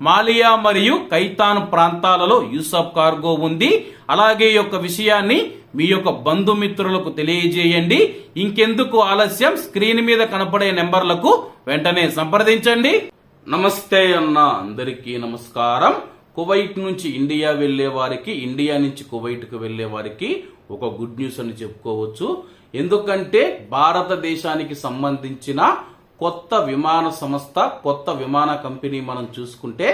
మాలియా మరియు కైతాన్ ప్రాంతాలలో యూసఫ్ కార్గో ఉంది. అలాగే యొక్క విషయాన్ని మీ యొక్క బంధుమిత్రులకు తెలియజేయండి. ఇంకెందుకు ఆలస్యం? స్క్రీన్ మీద కనపడే నెంబర్లకు వెంటనే సంప్రదించండి. నమస్తే అన్న అందరికీ నమస్కారం. కువైట్ నుంచి ఇండియా వెళ్ళే వారికి ఇండియా నుంచి కువైట్కు వెళ్ళే వారికి ఒక గుడ్ న్యూస్ అని చెప్పుకోవచ్చు. ఎందుకంటే భారతదేశానికి సంబంధించిన కొత్త విమాన సంస్థ కొత్త విమాన కంపెనీ మనం చూసుకుంటే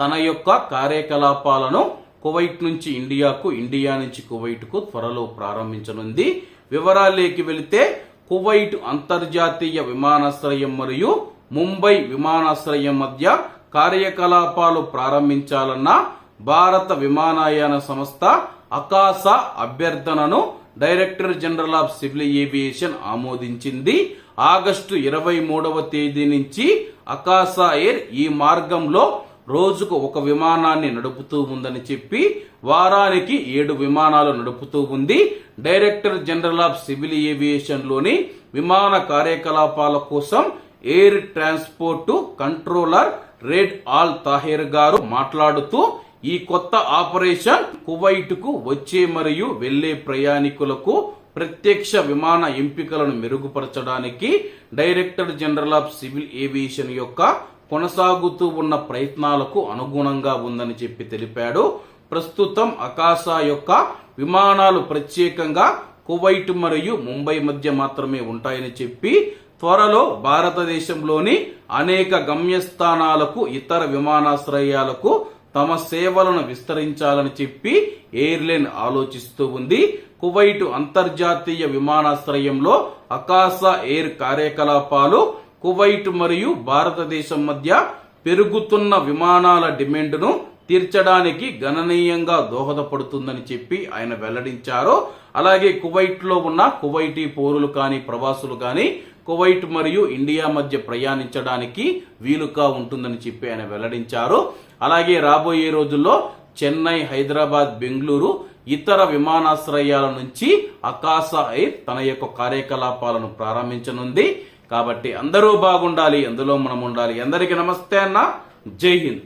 తన యొక్క కార్యకలాపాలను కువైట్ నుంచి ఇండియాకు ఇండియా నుంచి కువైట్కు త్వరలో ప్రారంభించనుంది. వివరాలేకి వెళితే కువైట్ అంతర్జాతీయ విమానాశ్రయం మరియు ముంబై విమానాశ్రయం మధ్య కార్యకలాపాలు ప్రారంభించాలన్న భారత విమానయాన సంస్థ అకాశ అభ్యర్థనను director general of civil aviation ఆమోదించింది. ఆగస్టు ఇరవై మూడవ తేదీ నుంచి అకాసా ఎయిర్ ఈ మార్గంలో రోజుకు ఒక విమానాన్ని నడుపుతూ ఉందని చెప్పి వారానికి ఏడు విమానాలు నడుపుతూ ఉంది. డైరెక్టర్ జనరల్ ఆఫ్ సివిల్ ఏవియేషన్లోని విమాన కార్యకలాపాల కోసం air transport controller Raed Al Tahir గారు మాట్లాడుతూ ఈ కొత్త ఆపరేషన్ కువైట్కు వచ్చే మరియు వెళ్ళే ప్రయాణికులకు ప్రత్యక్ష విమాన ఎంపికలను మెరుగుపరచడానికి director general of civil aviation యొక్క కొనసాగుతూ ఉన్న ప్రయత్నాలకు అనుగుణంగా ఉందని చెప్పి తెలిపాడు. ప్రస్తుతం అకాసా యొక్క విమానాలు ప్రత్యేకంగా కువైట్ మరియు ముంబై మధ్య మాత్రమే ఉంటాయని చెప్పి త్వరలో భారతదేశంలోని అనేక గమ్యస్థానాలకు ఇతర విమానాశ్రయాలకు తమ సేవలను విస్తరించాలని చెప్పి ఎయిర్లైన్ ఆలోచిస్తూ ఉంది. కువైట్ అంతర్జాతీయ విమానాశ్రయంలో అకాసా ఎయిర్ కార్యకలాపాలు కువైట్ మరియు భారతదేశం మధ్య పెరుగుతున్న విమానాల డిమాండ్ను తీర్చడానికి గణనీయంగా దోహదపడుతుందని చెప్పి ఆయన వెల్లడించారు. అలాగే కువైట్లో ఉన్న కువైటీ పౌరులు కానీ ప్రవాసులు కానీ కువైట్ మరియు ఇండియా మధ్య ప్రయాణించడానికి వీలుగా ఉంటుందని చెప్పి ఆయన వెల్లడించారు. అలాగే రాబోయే రోజుల్లో చెన్నై హైదరాబాద్ బెంగళూరు ఇతర విమానాశ్రయాల నుంచి అకాసా ఎయిర్ తన యొక్క కార్యకలాపాలను ప్రారంభించనుంది. కాబట్టి అందరూ బాగుండాలి అందులో మనం ఉండాలి. అందరికీ నమస్తే అన్న. జై హింద్.